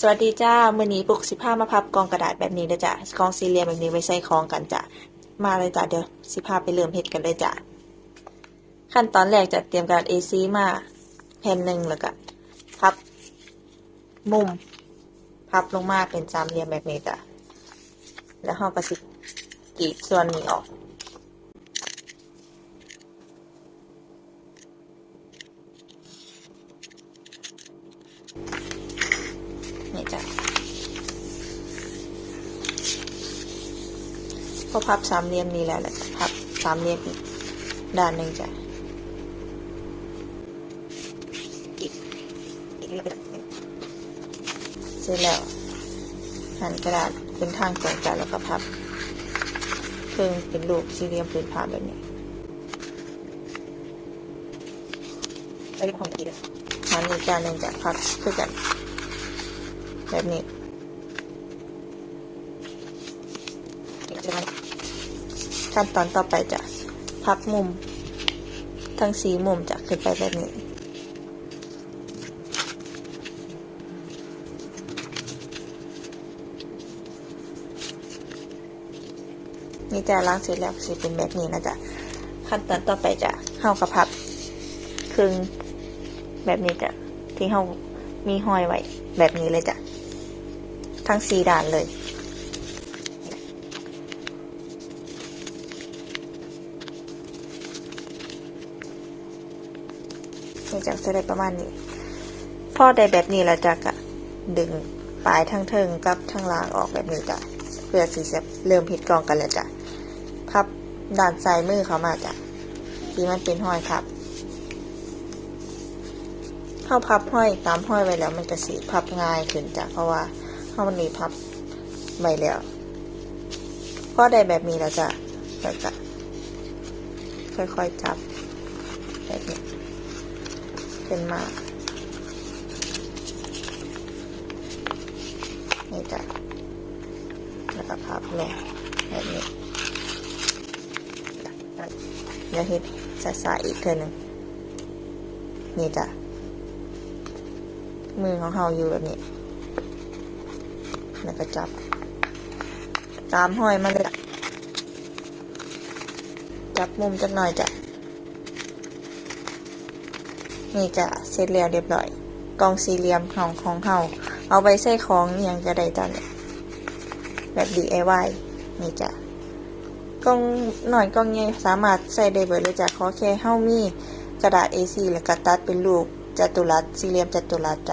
สวัสดีจ้ามื้อนี้ปุกสิพามาพับกองกระดาษแบบนี้เลยจ้ะกองสี่เหลี่ยมแบบนี้ไว้ใส่ของกันจ้ะมาเลยจ้ะเดี๋ยวสิพาไปเริ่มเฮ็ดกันเลยจ้ะขั้นตอนแรกจะเตรียมกระดาษ A4 มาแผ่นหนึ่งแล้วก็พับมุมพับลงมาเป็นสามเหลี่ยมแบบนี้จ้ะแล้วเราก็สิกรีดส่วนนี้ออก นี่จ้ะ พอพับสามเหลี่ยมนี้แล้วแหละพับสามเหลี่ยมอีกด้านหนึ่งจ้ะอีกอีกแล้วก็เสร็จแล้วหั่นกระดาษเป็นทางตรงจ้ะแล้วก็พับครึ่งเป็นรูปสี่เหลี่ยมผืนผ้าแบบนี้ไอ้ของอีกหันอีกจานหนึ่งจะพับคือกัน แบบนี้ ขั้นตอนต่อไปจะพับมุม ทั้งสีมุมจะขึ้นไปแบบนี้ นี่จะล้างเสร็จแล้วสิเป็นแบบนี้นะจ๊ะขั้นตอนต่อไปจะเข้ากระพับครึ่งแบบนี้จ้ะที่เขามีห้อยไว้แบบนี้เลยจ้ะทั้งสีด่านเลย นี่จะจะได้ประมาณนี้พอได้แบบนี้แล้วจะกะดึงปลายทั้งเทิงกับทั้งล่างออกแบบนี้จ้ะเพื่อสีจะเริ่มผิดกองกันแล้วจ้ะพับด้านซ้ายมือเขามาจ้ะที่มันเป็นห้อยพับเข้าพับห้อยตามห้อยไว้แล้ว มันจะสีพับง่ายขึ้นจ้ะเพราะว่าเข้ามันมีพับไว้แล้วพอได้แบบนี้แล้วจ้ะแล้วจะค่อยๆจับแบบนี้ ขึ้นมา นี่จ้ะแล้วก็พับลงแบบนี้เดี๋ยวเฮ็ดสาๆอีกเท่านึงนี่จ้ะ มือของเราอยู่แบบนี้ แล้วก็จับ ตามห้อยมาเลยจับมุมจักหน่อยจ้ะ นี่จะเสร็จแล้วเรียบร้อยกล่องสี่เหลี่ยมของของเฮาเอาไปใส่ของอย่างจะได้จ้ะเนี่ยแบบ DIY นี่จ้ะกล่องหน่อยกล่องใหญ่สามารถใส่ได้เบิดเลยจ้ะขอแค่เฮามีกระดาษ A4 แล้วก็ตัดเป็นรูปจัตุรัสสี่เหลี่ยมจัตุรัสจ้ะ